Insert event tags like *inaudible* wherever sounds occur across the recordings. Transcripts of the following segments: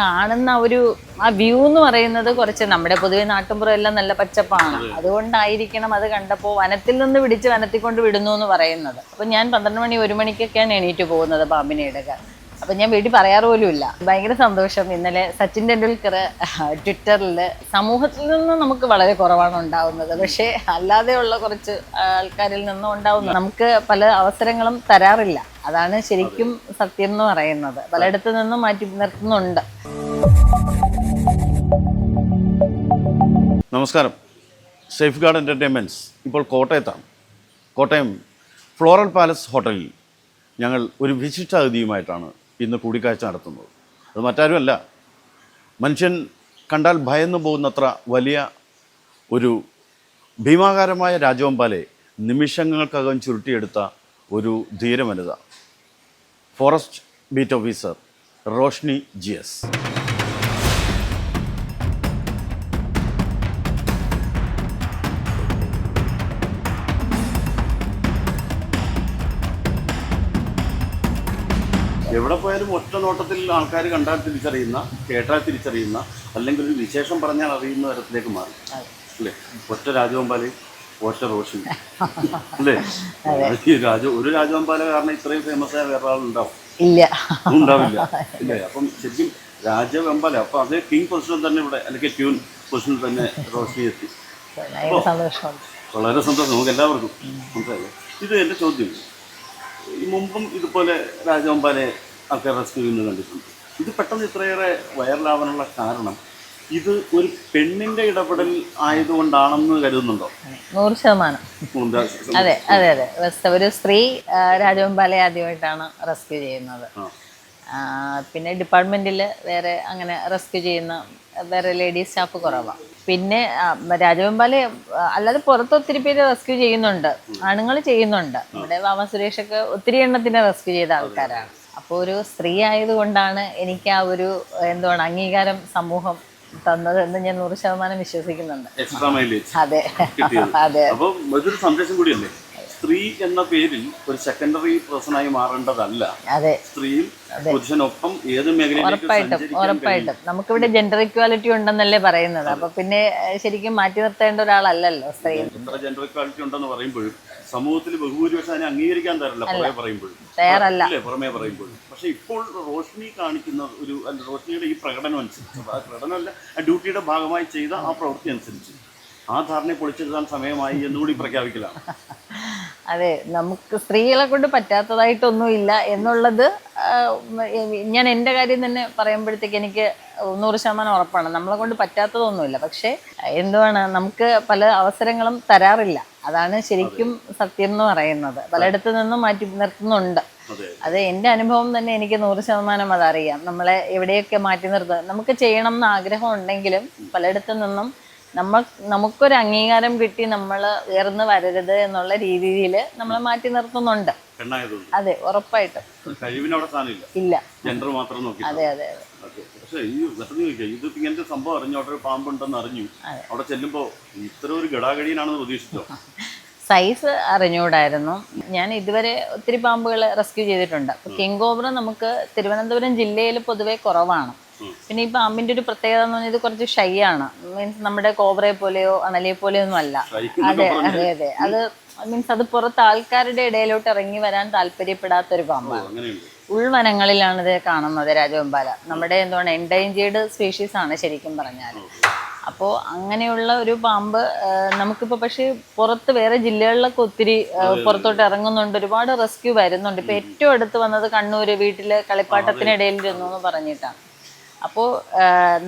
കാണുന്ന ഒരു ആ വ്യൂ എന്ന് പറയുന്നത് കുറച്ച് നമ്മുടെ പൊതുവെ നാട്ടുമ്പുറം എല്ലാം നല്ല പച്ചപ്പാണ്. അതുകൊണ്ടായിരിക്കണം അത് കണ്ടപ്പോൾ വനത്തിൽ നിന്ന് പിടിച്ച് വനത്തിൽ കൊണ്ട് വിടുന്നു എന്ന് പറയുന്നത്. അപ്പം ഞാൻ പന്ത്രണ്ട് മണി ഒരു മണിക്കൊക്കെയാണ് എണീറ്റ് പോകുന്നത് പാമ്പിനെ എടുക്കാൻ അപ്പം ഞാൻ വീട്ടിൽ പറയാറ് പോലും ഇല്ല. ഭയങ്കര സന്തോഷം. ഇന്നലെ സച്ചിൻ ടെണ്ടുൽക്കർ ട്വിറ്ററിൽ സമൂഹത്തിൽ നിന്ന് നമുക്ക് വളരെ കുറവാണ് ഉണ്ടാവുന്നത്. പക്ഷേ അല്ലാതെയുള്ള കുറച്ച് ആൾക്കാരിൽ നിന്നും ഉണ്ടാവുന്നു. നമുക്ക് പല അവസരങ്ങളും തരാറില്ല. അതാണ് ശരിക്കും സത്യം എന്ന് പറയുന്നത്. പലയിടത്തു നിന്നും മാറ്റി നിർത്തുന്നുണ്ട്. നമസ്കാരം. സേഫ് ഗാർഡ് എന്റർടൈൻമെന്റ്സ് ഇപ്പോൾ കോട്ടയത്താണ്. കോട്ടയം ഫ്ലോറൽ പാലസ് ഹോട്ടലിൽ ഞങ്ങൾ ഒരു വിശിഷ്ടാതിഥിയുമായിട്ടാണ് ഇന്ന് കൂടിക്കാഴ്ച നടത്തുന്നത്. അത് മറ്റാരുമല്ല മനുഷ്യൻ കണ്ടാൽ ഭയന്നു പോകുന്നത്ര വലിയ ഒരു ഭീമാകാരമായ രാജവമ്പാലെ നിമിഷങ്ങൾക്കകം ചുരുട്ടിയെടുത്ത ഒരു ധീരവനിത forest beat officer Roshni G S. എവിടെ പോയാലും ഒറ്റ നോട്ടത്തിൽ ആൾക്കാർ കണ്ടാൽ തിരിച്ചറിയുന്ന കേട്ടാൽ തിരിച്ചറിയുന്ന അല്ലെങ്കിൽ ഒരു വിശേഷം പറഞ്ഞാൽ അറിയുന്ന തരത്തിലേക്ക് മാറി. അല്ലേ? ഒറ്റ രാജവമ്പാൽ ഒറ്റ റോഷൻ *laughs* അല്ലേ രാജു ഒരു രാജവമ്പാല കാരണം ഇത്രയും ഫേമസ് ആയ വേറെ ആളുണ്ടാവും ഇല്ല ഉണ്ടാവില്ല *laughs* ഇല്ലേ? അപ്പം ശരിക്കും രാജവെമ്പാല അപ്പൊ അതേ കിങ് പൊസിഷൻ തന്നെ ഇവിടെ അല്ലെങ്കിൽ ട്യൂൺ പൊസിഷനിൽ തന്നെ റോഷി എത്തി. വളരെ സന്തോഷം. നമുക്ക് എല്ലാവർക്കും മനസ്സിലായില്ലേ? ഇത് എന്റെ ചോദ്യം. ഈ മുമ്പും ഇതുപോലെ രാജവമ്പാലെ ആൾക്കാർ റെസ്ക്യൂ ചെയ്യുന്നത് കണ്ടിട്ടുണ്ട്. ഇത് പെട്ടെന്ന് ഇത്രയേറെ വൈറലാവാനുള്ള കാരണം ഇത് ഒരു പെണ്ണിന്റെ ഇടപെടൽ ആയതുകൊണ്ടാണെന്ന് കരുതുന്നുണ്ടോ? നൂറ് ശതമാനം. അതെ അതെ അതെ. ഒരു സ്ത്രീ രാജവെമ്പാലയെ ആദ്യമായിട്ടാണ് റെസ്ക്യൂ ചെയ്യുന്നത്. പിന്നെ ഡിപ്പാർട്ട്മെന്റിൽ വേറെ അങ്ങനെ റെസ്ക്യൂ ചെയ്യുന്ന വേറെ ലേഡീസ് സ്റ്റാഫ് കുറവാണ് പിന്നെ രാജവെമ്പാല അല്ലാതെ പുറത്ത് ഒത്തിരി പേര് റെസ്ക്യൂ ചെയ്യുന്നുണ്ട്. ആണുങ്ങൾ ചെയ്യുന്നുണ്ട്. ഇവിടെ വാമ സുരേഷൊക്കെ ഒത്തിരി എണ്ണത്തിനെ റെസ്ക്യൂ ചെയ്ത ആൾക്കാരാണ്. അപ്പോൾ ഒരു സ്ത്രീ ആയതുകൊണ്ടാണ് എനിക്ക് ആ ഒരു എന്തുവാണ് അംഗീകാരം സമൂഹം തന്നത് എന്ന് ഞാൻ നൂറ് ശതമാനം വിശ്വസിക്കുന്നുണ്ട്. എക്സ്ട്രാ മൈലേജ് അതെ അതെ. അപ്പോൾ ഇതൊരു സന്ദേശം കൂടിയല്ലേ സ്ത്രീ എന്ന പേരിൽ ഒരു സെക്കൻഡറി പേഴ്സണായി മാറേണ്ടതല്ല. അതെ. സ്ത്രീയും പുരുഷനൊപ്പം ഏത് ഉറപ്പായിട്ടും ഉറപ്പായിട്ടും. നമുക്കിവിടെ ജെൻഡർ ഇക്വാലിറ്റി ഉണ്ടെന്നല്ലേ പറയുന്നത്. അപ്പൊ പിന്നെ ശരിക്കും മാറ്റി നിർത്തേണ്ട ഒരാളല്ലല്ലോ സ്ത്രീ. ജെൻഡർ ഇക്വാലിറ്റി ഉണ്ടെന്ന് പറയുമ്പോഴും സമൂഹത്തിൽ ബഹുഭൂരിപക്ഷം അതിനെ അംഗീകരിക്കാൻ തരല്ല പുറമെ പറയുമ്പോഴും അല്ലേ പുറമേ പറയുമ്പോഴും പക്ഷെ ഇപ്പോൾ റോഷ്നി കാണിക്കുന്ന ഒരു റോഷ്നിയുടെ ഈ പ്രകടനം അനുസരിച്ച് ആ പ്രകടനമല്ല ഡ്യൂട്ടിയുടെ ഭാഗമായി ചെയ്ത ആ പ്രവൃത്തി അനുസരിച്ച്. ആ ധാരണയെ പൊളിച്ചെടുക്കാൻ സമയമായി എന്നുകൂടി പ്രഖ്യാപിക്കലാണ്. അതെ നമുക്ക് സ്ത്രീകളെ കൊണ്ട് പറ്റാത്തതായിട്ടൊന്നുമില്ല എന്നുള്ളത് ഞാൻ എന്റെ കാര്യം തന്നെ പറയുമ്പോഴത്തേക്ക് എനിക്ക് നൂറ് ശതമാനം ഉറപ്പാണ്. നമ്മളെ കൊണ്ട് പറ്റാത്തതൊന്നുമില്ല. പക്ഷേ എന്തുവാണ് നമുക്ക് പല അവസരങ്ങളും തരാറില്ല. അതാണ് ശരിക്കും സത്യം എന്ന് പറയുന്നത്. പലയിടത്തു നിന്നും മാറ്റി നിർത്തുന്നുണ്ട്. അതെ എന്റെ അനുഭവം തന്നെ എനിക്ക് നൂറ് ശതമാനം അതറിയാം. നമ്മളെ എവിടെയൊക്കെ മാറ്റി നിർത്തുക. നമുക്ക് ചെയ്യണം എന്ന് ആഗ്രഹം ഉണ്ടെങ്കിലും പലയിടത്തു നിന്നും നമ്മൾ നമുക്കൊരു അംഗീകാരം കിട്ടി നമ്മൾ ഉയർന്നു വരരുത് എന്നുള്ള രീതിയിൽ നമ്മളെ മാറ്റി നിർത്തുന്നുണ്ട്. അതെ ഉറപ്പായിട്ടും. ഇല്ല. ജെൻഡർ മാത്രം നോക്കി അതെ അതെ അതെ. പക്ഷേ ഈ വെറുതെ ചോദിക്കാം ഇത് ഇങ്ങനത്തെ സംഭവം അറിഞ്ഞു? അവിടെ ഒരു പാമ്പുണ്ടെന്ന് അറിഞ്ഞു. അവിടെ ചെല്ലുമ്പോ ഇത്ര ഒരു ഗടാഗടിയനാണെന്ന് പ്രതീക്ഷിച്ചോ? സൈസ് അറിഞ്ഞുകൂടായിരുന്നു. ഞാൻ ഇതുവരെ ഒത്തിരി പാമ്പുകൾ റെസ്ക്യൂ ചെയ്തിട്ടുണ്ട്. അപ്പോൾ കിങ് കോബ്ര നമുക്ക് തിരുവനന്തപുരം ജില്ലയിൽ പൊതുവെ കുറവാണ്. പിന്നെ ഈ പാമ്പിന്റെ ഒരു പ്രത്യേകത എന്ന് പറഞ്ഞാൽ ഇത് കുറച്ച് ഷൈ ആണ്. മീൻസ് നമ്മുടെ കോബ്രയെ പോലെയോ അണലിയെ പോലെയോ ഒന്നും അല്ല. അതെ അതെ അതെ. അത് മീൻസ് അത് പുറത്ത് ആൾക്കാരുടെ ഇടയിലോട്ട് ഇറങ്ങി വരാൻ താല്പര്യപ്പെടാത്ത ഒരു പാമ്പാണ് അങ്ങനെയുണ്ട്. ഉൾവനങ്ങളിലാണ് ഇത് കാണുന്നത് രാജവെമ്പാല. നമ്മുടെ എന്താണ് എൻഡേഞ്ചേർഡ് സ്പീഷീസ് ആണ് ശരിക്കും പറഞ്ഞാൽ. അപ്പോൾ അങ്ങനെയുള്ള ഒരു പാമ്പ് നമുക്കിപ്പോൾ പക്ഷേ പുറത്ത് വേറെ ജില്ലകളിലൊക്കെ ഒത്തിരി പുറത്തോട്ട് ഇറങ്ങുന്നുണ്ട് ഒരുപാട് റെസ്ക്യൂ വരുന്നുണ്ട്. ഇപ്പോൾ ഏറ്റവും അടുത്ത് വന്നത് കണ്ണൂർ വീട്ടിൽ കളിപ്പാട്ടത്തിനിടയിൽ ഇരുന്നു എന്ന് പറഞ്ഞിട്ടാണ്. അപ്പോൾ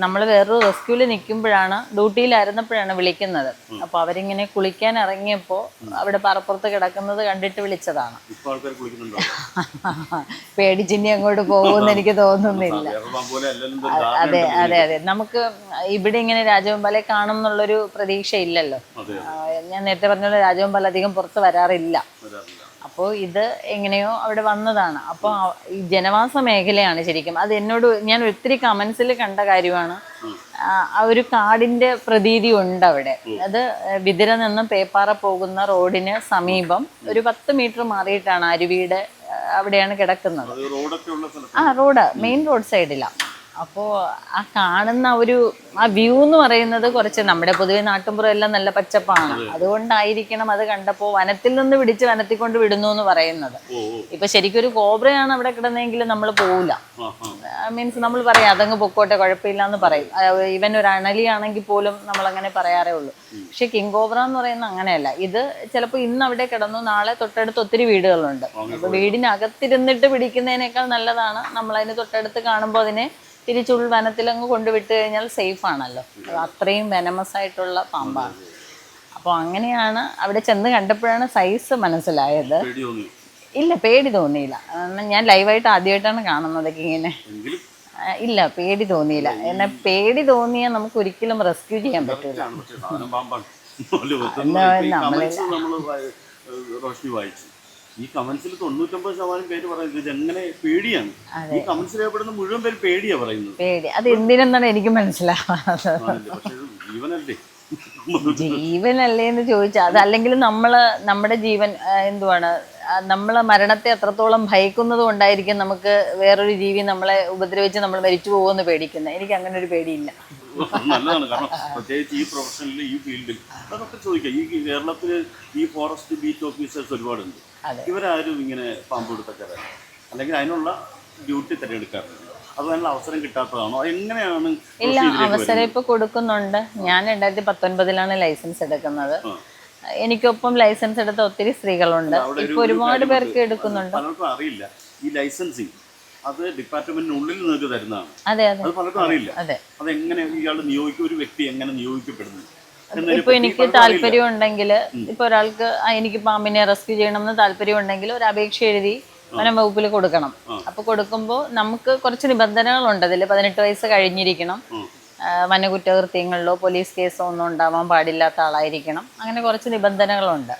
നമ്മൾ വേറൊരു റെസ്ക്യൂവിൽ നിൽക്കുമ്പോഴാണ് ഡ്യൂട്ടിയിലായിരുന്നപ്പോഴാണ് വിളിക്കുന്നത്. അപ്പോൾ അവരിങ്ങനെ കുളിക്കാൻ ഇറങ്ങിയപ്പോൾ അവിടെ പറപ്പുറത്ത് കിടക്കുന്നത് കണ്ടിട്ട് വിളിച്ചതാണ്. *laughs* പേടിച്ചിനി അങ്ങോട്ട് പോകുമെന്ന് എനിക്ക് തോന്നുന്നില്ല. അതെ അതെ അതെ. നമുക്ക് ഇവിടെ ഇങ്ങനെ രാജവെമ്പാലെ കാണും എന്നുള്ളൊരു പ്രതീക്ഷ ഇല്ലല്ലോ ഞാൻ നേരത്തെ പറഞ്ഞ പോലെ രാജവെമ്പാല അധികം പുറത്ത് വരാറില്ല. അപ്പോൾ ഇത് എങ്ങനെയോ അവിടെ വന്നതാണ്. അപ്പോൾ ഈ ജനവാസ മേഖലയാണ് ശരിക്കും. അത് എന്നോട് ഞാൻ ഒത്തിരി കമൻസിൽ കണ്ട കാര്യമാണ്. ആ ഒരു കാടിന്റെ പ്രതീതി ഉണ്ട് അവിടെ അത് വിതിര നിന്ന് പേപ്പാറ പോകുന്ന റോഡിന് സമീപം ഒരു പത്ത് മീറ്റർ മാറിയിട്ടാണ് അരുവിയുടെ അവിടെയാണ് കിടക്കുന്നത്. ആ റോഡ് മെയിൻ റോഡ് സൈഡിലാണ് അപ്പോൾ ആ കാണുന്ന ഒരു ആ വ്യൂ എന്ന് പറയുന്നത് കുറച്ച് നമ്മുടെ പൊതുവെ നാട്ടുമ്പുറം എല്ലാം നല്ല പച്ചപ്പാണ്. അതുകൊണ്ടായിരിക്കണം അത് കണ്ടപ്പോൾ വനത്തിൽ നിന്ന് പിടിച്ച് വനത്തിൽ കൊണ്ട് വിടുന്നു എന്ന് പറയുന്നത്. ഇപ്പൊ ശരിക്കും ഒരു കോബ്രയാണ് അവിടെ കിടന്നെങ്കിൽ നമ്മൾ പോവില്ല മീൻസ് നമ്മൾ പറയാം അതങ്ങ് പൊക്കോട്ടെ കുഴപ്പമില്ല എന്ന് പറയും ഇവൻ ഒരു അണലിയാണെങ്കിൽ പോലും നമ്മൾ അങ്ങനെ പറയാറേ ഉള്ളൂ. പക്ഷെ കിങ് കോബ്ര എന്ന് പറയുന്നത് അങ്ങനെയല്ല. ഇത് ചിലപ്പോൾ ഇന്ന് അവിടെ കിടന്നു നാളെ തൊട്ടടുത്ത് ഒത്തിരി വീടുകളുണ്ട്. അപ്പൊ വീടിനകത്തിരുന്നിട്ട് പിടിക്കുന്നതിനേക്കാൾ നല്ലതാണ് നമ്മൾ അതിന് തൊട്ടടുത്ത് കാണുമ്പോൾ അതിനെ തിരിച്ച് വനത്തിലങ്ങ് കൊണ്ടുവിട്ട് കഴിഞ്ഞാൽ സേഫ് ആണല്ലോ. അത് അത്രയും വെനമസ് ആയിട്ടുള്ള പാമ്പാണ്. അപ്പോൾ അങ്ങനെയാണ് അവിടെ ചെന്ന് കണ്ടപ്പോഴാണ് സൈസ് മനസ്സിലായത്. ഇല്ല പേടി തോന്നിയില്ല. കാരണം ഞാൻ ലൈവായിട്ട് ആദ്യമായിട്ടാണ് കാണുന്നത് ഇങ്ങനെ. ഇല്ല പേടി തോന്നിയില്ല. എന്നെ പേടി തോന്നിയാൽ നമുക്ക് ഒരിക്കലും റെസ്ക്യൂ ചെയ്യാൻ പറ്റില്ല ആണ് ഈ കമൻസിൽ തൊണ്ണൂറ്റമ്പത് റോഷ്നി കമന്റ്സിൽ തൊണ്ണൂറ്റൊമ്പത് ശതമാനം പേര് പറയുന്നത് ഇത് എങ്ങനെ പേടിയാണ്? ഈ കമൻസിൽ ഏർപ്പെടുന്ന മുഴുവൻ പേര് പേടിയാ പറയുന്നത്. പേടി. അത് എന്തിനെന്നാണ് എനിക്ക് മനസ്സിലാവാത്തത്. പക്ഷേ ഇത് ജീവനല്ലേ? ജീവനല്ലേ എന്ന് ചോദിച്ചാൽ അത് അല്ലെങ്കിൽ നമ്മൾ നമ്മുടെ ജീവൻ എന്തുവാണ്? നമ്മൾ നമ്മളെ മരണത്തെ അത്രത്തോളം ഭയക്കുന്നത് കൊണ്ടായിരിക്കും നമുക്ക് വേറൊരു ജീവി നമ്മളെ ഉപദ്രവിച്ച് നമ്മൾ മരിച്ചു പോകുമെന്ന് പേടിക്കുന്നത്. എനിക്ക് അങ്ങനെ ഒരു പേടിയില്ല. നല്ലതാണ്. കാരണം പ്രത്യേകിച്ച് ഈ പ്രൊഫഷനിൽ ഈ ഫീൽഡിൽ അതൊക്കെ ചോദിക്കാം. ഈ കേരളത്തിൽ ഈ ഫോറസ്റ്റ് ബീറ്റ് ഓഫീസേഴ്സ് ഒരുപാടുണ്ട്. ഇവരാരും ഇങ്ങനെ പാമ്പ് പിടുത്തക്കാരാണ് അല്ലെങ്കിൽ അതിനുള്ള ഡ്യൂട്ടി തിരഞ്ഞെടുക്കാറുണ്ട് അതിനുള്ള അവസരം കിട്ടാത്തതാണോ? അത് എങ്ങനെയാണ് ഇല്ല അവസരം ഇപ്പൊ കൊടുക്കുന്നുണ്ട്. ഞാൻ രണ്ടായിരത്തി പത്തൊൻപതിലാണ് ലൈസൻസ് എടുക്കുന്നത്. എനിക്കൊപ്പം ലൈസൻസ് എടുത്ത ഒത്തിരി സ്ത്രീകളുണ്ട്. ഇപ്പൊ ഒരുപാട് പേർക്ക് എടുക്കുന്നുണ്ട്. പലർക്കും അറിയില്ല. ഈ ലൈസൻസിങ് അത് ഡിപ്പാർട്ട്മെന്റിനുള്ളിൽ നിങ്ങൾക്ക് തരുന്നതാണ്. അതെ അതെ. അത് പലർക്കും അറിയില്ല. അതെ. അതെങ്ങനെ ഇയാൾ നിയോഗിക്കും ഒരു വ്യക്തി എങ്ങനെ നിയോഗിക്കപ്പെടുന്നു? ഇപ്പൊ എനിക്ക് താല്പര്യം ഉണ്ടെങ്കിൽ ഇപ്പൊ ഒരാൾക്ക് എനിക്ക് പാമ്പിനെ റെസ്ക്യൂ ചെയ്യണം എന്ന് താല്പര്യം ഉണ്ടെങ്കിൽ ഒരു അപേക്ഷ എഴുതി വനം വകുപ്പിൽ കൊടുക്കണം. അപ്പൊ കൊടുക്കുമ്പോൾ നമുക്ക് കുറച്ച് നിബന്ധനകളുണ്ട് അതിൽ പതിനെട്ട് വയസ്സ് കഴിഞ്ഞിരിക്കണം. വനകുറ്റകൃത്യങ്ങളിലോ പോലീസ് കേസോ ഒന്നും ഉണ്ടാവാൻ പാടില്ലാത്ത ആളായിരിക്കണം. അങ്ങനെ കുറച്ച് നിബന്ധനകളുണ്ട്.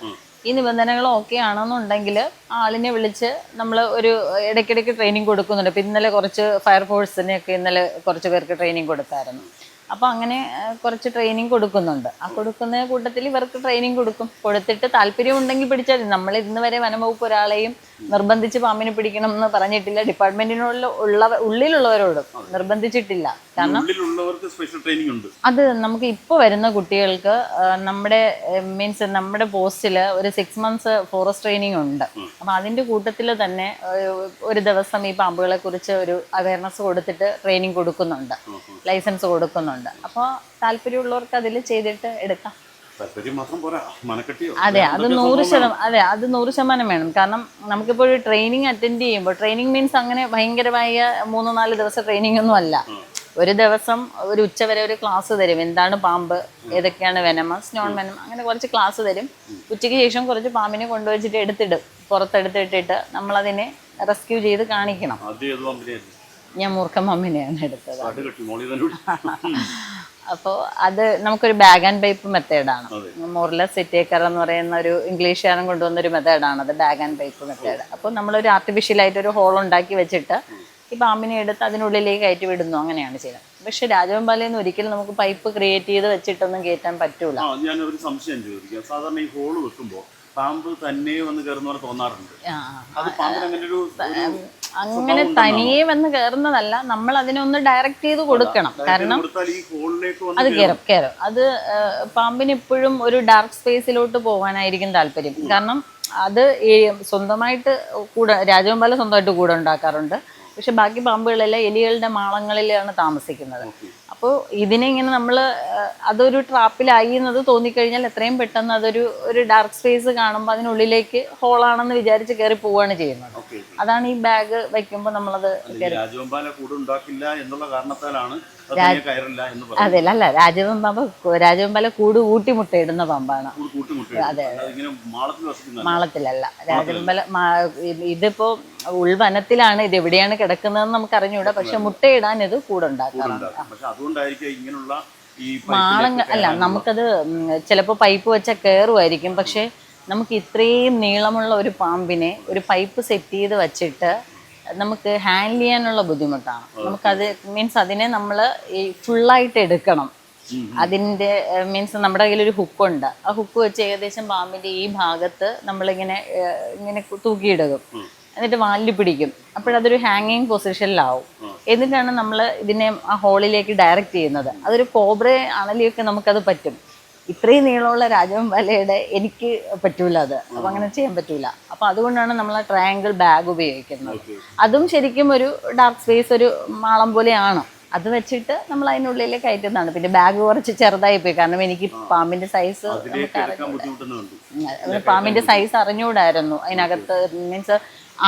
ഈ നിബന്ധനകൾ ഓക്കെ ആണെന്നുണ്ടെങ്കിൽ ആളിനെ വിളിച്ച് നമ്മൾ ഒരു ഇടയ്ക്കിടയ്ക്ക് ട്രെയിനിങ് കൊടുക്കുന്നുണ്ട്. ഇപ്പം ഇന്നലെ കുറച്ച് ഫയർഫോഴ്സിനെയൊക്കെ ഇന്നലെ കുറച്ച് പേർക്ക് ട്രെയിനിങ് കൊടുത്തായിരുന്നു. അപ്പോൾ അങ്ങനെ കുറച്ച് ട്രെയിനിങ് കൊടുക്കുന്നുണ്ട്. ആ കൊടുക്കുന്ന കൂട്ടത്തിൽ ഇവർക്ക് ട്രെയിനിങ് കൊടുക്കും. കൊടുത്തിട്ട് താല്പര്യം ഉണ്ടെങ്കിൽ പിടിച്ചാൽ മതി. നമ്മൾ ഇന്ന് വരെ വനംവകുപ്പ് ഒരാളെയും നിർബന്ധിച്ച് പാമ്പിനെ പിടിക്കണം എന്ന് പറഞ്ഞിട്ടില്ല. ഡിപ്പാർട്ട്മെന്റിനുള്ള ഉള്ള ഉള്ളിലുള്ളവരോട് നിർബന്ധിച്ചിട്ടില്ല. കാരണം അത് നമുക്ക് ഇപ്പോൾ വരുന്ന കുട്ടികൾക്ക് നമ്മുടെ മീൻസ് നമ്മുടെ പോസ്റ്റിൽ ഒരു സിക്സ് മന്ത്സ് ഫോറസ്റ്റ് ട്രെയിനിങ് ഉണ്ട്. അപ്പം അതിന്റെ കൂട്ടത്തിൽ തന്നെ ഒരു- ഒരു ദിവസം ഈ പാമ്പുകളെ കുറിച്ച് ഒരു അവയർനെസ് കൊടുത്തിട്ട് ട്രെയിനിങ് കൊടുക്കുന്നുണ്ട്. ലൈസൻസ് കൊടുക്കുന്നുണ്ട്. അപ്പോൾ താല്പര്യമുള്ളവർക്ക് അതിൽ ചെയ്തിട്ട് എടുക്കാം. അതെ അത് നൂറ് ശതമാനം അതെ അത് നൂറ് ശതമാനം വേണം. കാരണം നമുക്കിപ്പോൾ ഒരു ട്രെയിനിങ് അറ്റൻഡ് ചെയ്യുമ്പോൾ ട്രെയിനിങ് മീൻസ് അങ്ങനെ ഭയങ്കരമായ മൂന്ന് നാല് ദിവസം ട്രെയിനിങ് ഒന്നും അല്ല. ഒരു ദിവസം ഒരു ഉച്ച വരെ ഒരു ക്ലാസ് തരും. എന്താണ് പാമ്പ്? ഏതൊക്കെയാണ് വെനമസ് നോൺ വെനം അങ്ങനെ കുറച്ച് ക്ലാസ് തരും. ഉച്ചയ്ക്ക് ശേഷം കുറച്ച് പാമ്പിനെ കൊണ്ടുവച്ചിട്ട് എടുത്തിടും. പുറത്തെടുത്തിട്ടിട്ട് നമ്മളതിനെ റെസ്ക്യൂ ചെയ്ത് കാണിക്കണം. ഞാൻ മൂർഖ മമ്മിനെയാണ് എടുത്തത്. *laughs* അപ്പോൾ അത് നമുക്കൊരു ബാഗ് ആൻഡ് പൈപ്പ് മെത്തേഡാണ് മോറില മോർലെസ് സിറ്റേക്കർ എന്ന് പറയുന്ന ഒരു ഇംഗ്ലീഷുകാരൻ കൊണ്ടുവന്ന ഒരു മെത്തേഡാണ് അത് ബാഗ് ആൻഡ് പൈപ്പ് മെത്തേഡ് അപ്പോൾ നമ്മളൊരു ആർട്ടിഫിഷ്യൽ ആയിട്ട് ഒരു ഹോൾ ഉണ്ടാക്കി വെച്ചിട്ട് ഈ പാമ്പിനെ എടുത്ത് അതിനുള്ളിലേക്ക് കയറ്റി വിടുന്നു. അങ്ങനെയാണ് ചെയ്യുന്നത്. പക്ഷെ രാജവെമ്പാലയിൽ നിന്ന് ഒരിക്കലും നമുക്ക് പൈപ്പ് ക്രിയേറ്റ് ചെയ്ത് വെച്ചിട്ടൊന്നും കയറ്റാൻ പറ്റൂല. സംശയം ചോദിക്കാം. സാധാരണ ഈ ഹോൾ വെക്കുമ്പോൾ പാമ്പ് തന്നെ വന്ന് കയറുന്ന പോലെ തോന്നാറുണ്ട്. അത് പാമ്പിന് അങ്ങനെ ഒരു ഒരു അങ്ങനെ തനിയെ വന്ന് കയറുന്നതല്ല നമ്മൾ അതിനൊന്ന് ഡയറക്റ്റ് ചെയ്ത് കൊടുക്കണം. കാരണം അത് കയറും കയറും അത് പാമ്പിന് എപ്പോഴും ഒരു ഡാർക്ക് സ്പേസിലോട്ട് പോകാനായിരിക്കും താല്പര്യം. കാരണം അത് സ്വന്തമായിട്ട് കൂടെ രാജവമ്പാല സ്വന്തമായിട്ട് കൂടെ ഉണ്ടാക്കാറുണ്ട്. പക്ഷെ ബാക്കി പാമ്പുകളെല്ലാം എലികളുടെ മാളങ്ങളിലാണ് താമസിക്കുന്നത്. അപ്പോൾ ഇതിനെ ഇങ്ങനെ നമ്മൾ അതൊരു ട്രാപ്പിലായി എന്നത് തോന്നിക്കഴിഞ്ഞാൽ എത്രയും പെട്ടെന്ന് അതൊരു ഒരു ഡാർക്ക് സ്പേസ് കാണുമ്പോൾ അതിനുള്ളിലേക്ക് ഹോളാണെന്ന് വിചാരിച്ച് കയറി പോവുകയാണ് ചെയ്യുന്നത്. അതാണ് ഈ ബാഗ് വയ്ക്കുമ്പോൾ നമ്മളത് രാജവമ്പാല കൂടുണ്ടാക്കില്ല എന്നുള്ള കാരണത്താലാണ് അത് അല്ല രാജവെമ്പാമ്പ് രാജവെമ്പാല കൂട് കൂട്ടിമുട്ടയിടുന്ന പാമ്പാണ്. അതെ മാളത്തിലല്ല. രാജവെമ്പല ഇതിപ്പോ ഉൾവനത്തിലാണ് ഇത് എവിടെയാണ് കിടക്കുന്നതെന്ന് നമുക്ക് അറിഞ്ഞൂടാ പക്ഷെ മുട്ടയിടാൻ ഇത് കൂടുണ്ടാക്കാറുണ്ട് മാളങ്ങ അല്ല നമുക്കത് ഉം, ചിലപ്പോ പൈപ്പ് വെച്ച കയറുമായിരിക്കും പക്ഷെ നമുക്ക് ഇത്രയും നീളമുള്ള ഒരു പാമ്പിനെ ഒരു പൈപ്പ് സെറ്റ് ചെയ്ത് വെച്ചിട്ട് നമുക്ക് ഹാൻഡിൽ ചെയ്യാനുള്ള ബുദ്ധിമുട്ടാണ്. നമുക്കത് മീൻസ് അതിനെ നമ്മൾ ഈ ഫുള്ളായിട്ട് എടുക്കണം. അതിന്റെ മീൻസ് നമ്മുടെ കയ്യിൽ ഒരു ഹുക്കുണ്ട് ആ ഹുക്ക് വെച്ച് ഏകദേശം പാമ്പിന്റെ ഈ ഭാഗത്ത് നമ്മളിങ്ങനെ ഇങ്ങനെ തൂക്കിയിടും. എന്നിട്ട് വാലിൽ പിടിക്കും. അപ്പോഴതൊരു ഹാങ്ങിങ് പൊസിഷനിലാവും എന്നിട്ടാണ് നമ്മൾ ഇതിനെ ആ ഹോളിലേക്ക് ഡയറക്റ്റ് ചെയ്യുന്നത്. അതൊരു കോബ്രയെ അണലിയൊക്കെ നമുക്കത് പറ്റും. ഇത്രയും നീളമുള്ള രാജവെമ്പാലയുടെ എനിക്ക് പറ്റൂല അത്. അപ്പം അങ്ങനെ ചെയ്യാൻ പറ്റൂല. അപ്പം അതുകൊണ്ടാണ് നമ്മൾ ആ ട്രയാങ്കിൾ ബാഗ് ഉപയോഗിക്കുന്നത്. അതും ശരിക്കും ഒരു ഡാർക്ക് സ്പേസ് ഒരു മാളം പോലെയാണ്. അത് വെച്ചിട്ട് നമ്മൾ അതിനുള്ളിൽ കയറ്റുന്നതാണ്. പിന്നെ ബാഗ് കുറച്ച് ചെറുതായി പോയി. കാരണം എനിക്ക് പാമ്പിന്റെ സൈസ് പാമ്പിന്റെ സൈസ് അറിഞ്ഞുകൂടായിരുന്നു അതിനകത്ത് മീൻസ്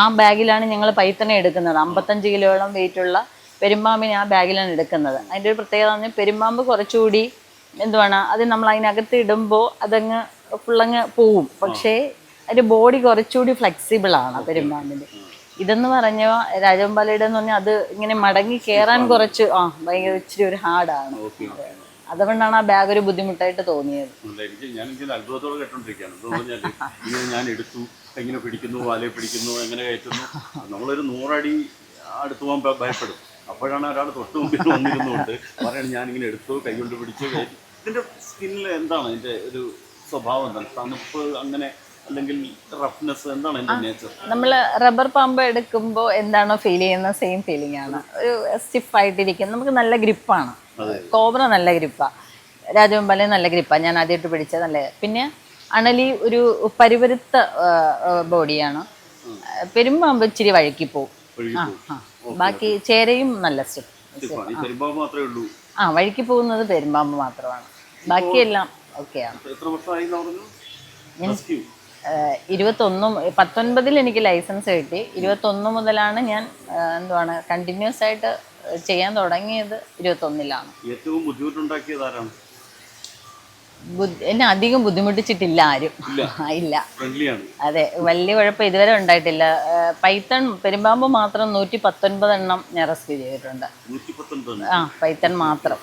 ആ ബാഗിലാണ് ഞങ്ങൾ പൈത്തനെ എടുക്കുന്നത്. അമ്പത്തഞ്ച് കിലോയോളം വെയിറ്റ് ഉള്ള പെരുമ്പാമ്പിനെ ആ ബാഗിലാണ് എടുക്കുന്നത്. അതിന്റെ ഒരു പ്രത്യേകത പറഞ്ഞാൽ പെരുമ്പാമ്പ് കുറച്ചുകൂടി എന്തുവാണ്? അത് നമ്മൾ അതിനകത്ത് ഇടുമ്പോൾ അതങ്ങ് ഫുള്ളങ്ങ് പോവും. പക്ഷേ അതിന്റെ ബോഡി കുറച്ചുകൂടി ഫ്ലെക്സിബിൾ ആണ് പെരുമ്പാമ്പിന്റെ ഇതെന്ന് പറഞ്ഞ രാജവമ്പാലയുടെ എന്ന് പറഞ്ഞാൽ അത് ഇങ്ങനെ മടങ്ങി കയറാൻ കുറച്ച് ആ ഭയങ്കര ഇച്ചിരി ഒരു ഹാർഡാണ് അതുകൊണ്ടാണ് ആ ബാഗ് ഒരു ബുദ്ധിമുട്ടായിട്ട് തോന്നിയത്. ഞാൻ അത്ഭുതത്തോടെ കേട്ടോണ്ടിരിക്കുകയാണ്. ഞാൻ എടുത്തു എങ്ങനെ പിടിക്കുന്നു വാലയെ പിടിക്കുന്നു എങ്ങനെ കയറ്റുന്നു. നമ്മളൊരു നൂറടി അടുത്ത് പോകാൻ ഭയപ്പെടും. അപ്പോഴാണ് ഒരാൾ തൊട്ട് മുമ്പിൽ വന്നിരുന്നുകൊണ്ട് പറയണം ഞാൻ ഇങ്ങനെ എടുത്തു കൈ കൊണ്ട് പിടിച്ചു. ഇതിന്റെ സ്കിന്നിൽ എന്താണ്? അതിന്റെ ഒരു സ്വഭാവം എന്താണ്? തണുപ്പ് അങ്ങനെ അല്ലെങ്കിൽ റഫ്നെസ് എന്താണ് ഇതിന്റെ നേച്ചർ? നമ്മൾ റബ്ബർ പാമ്പ് എടുക്കുമ്പോൾ എന്താണോ ഫീൽ ചെയ്യുന്ന സെയിം ഫീലിംഗ് ആണ്. ഒരു സ്റ്റിഫ് ആയിട്ടിരിക്കും നമുക്ക് നല്ല ഗ്രിപ്പാണ്. കോബ്ര നല്ല ഗ്രിപ്പാണ് രാജവെമ്പാലയും നല്ല ഗ്രിപ്പാണ് ഞാൻ ആദ്യമായിട്ട് പിടിച്ചത് നല്ല പിന്നെ അണലി ഒരു പരിവരുത്ത ബോഡിയാണ്. പെരുമ്പാമ്പ് ഇച്ചിരി വഴുക്കി പോകും ആ ആ. ബാക്കി ചേരയും നല്ല മാത്രമേ ഉള്ളൂ. ആ വഴിക്ക് പോകുന്നത് പെരുമ്പാമ്പ് മാത്രമാണ്. ബാക്കിയെല്ലാം ഓക്കെയാണ്. ഇരുപത്തൊന്നും പത്തൊൻപതിൽ എനിക്ക് ലൈസൻസ് കിട്ടി. ഇരുപത്തൊന്ന് മുതലാണ് ഞാൻ എന്തുവാണ് കണ്ടിന്യൂസ് ആയിട്ട് ചെയ്യാൻ തുടങ്ങിയത് ഇരുപത്തൊന്നിലാണ്. ഏറ്റവും ബുദ്ധിമുട്ടുണ്ടാക്കിയത് ആരാണ്? എന്നെ അധികം ബുദ്ധിമുട്ടിച്ചിട്ടില്ല ആരും. ഇല്ല. അതെ വലിയ കുഴപ്പം ഇതുവരെ ഉണ്ടായിട്ടില്ല. പൈത്തൺ പെരുമ്പാമ്പ് മാത്രം നൂറ്റി പത്തൊൻപത് എണ്ണം ഞാൻ റെസ്ക്യൂ ചെയ്തിട്ടുണ്ട്. ആ പൈത്തൺ മാത്രം.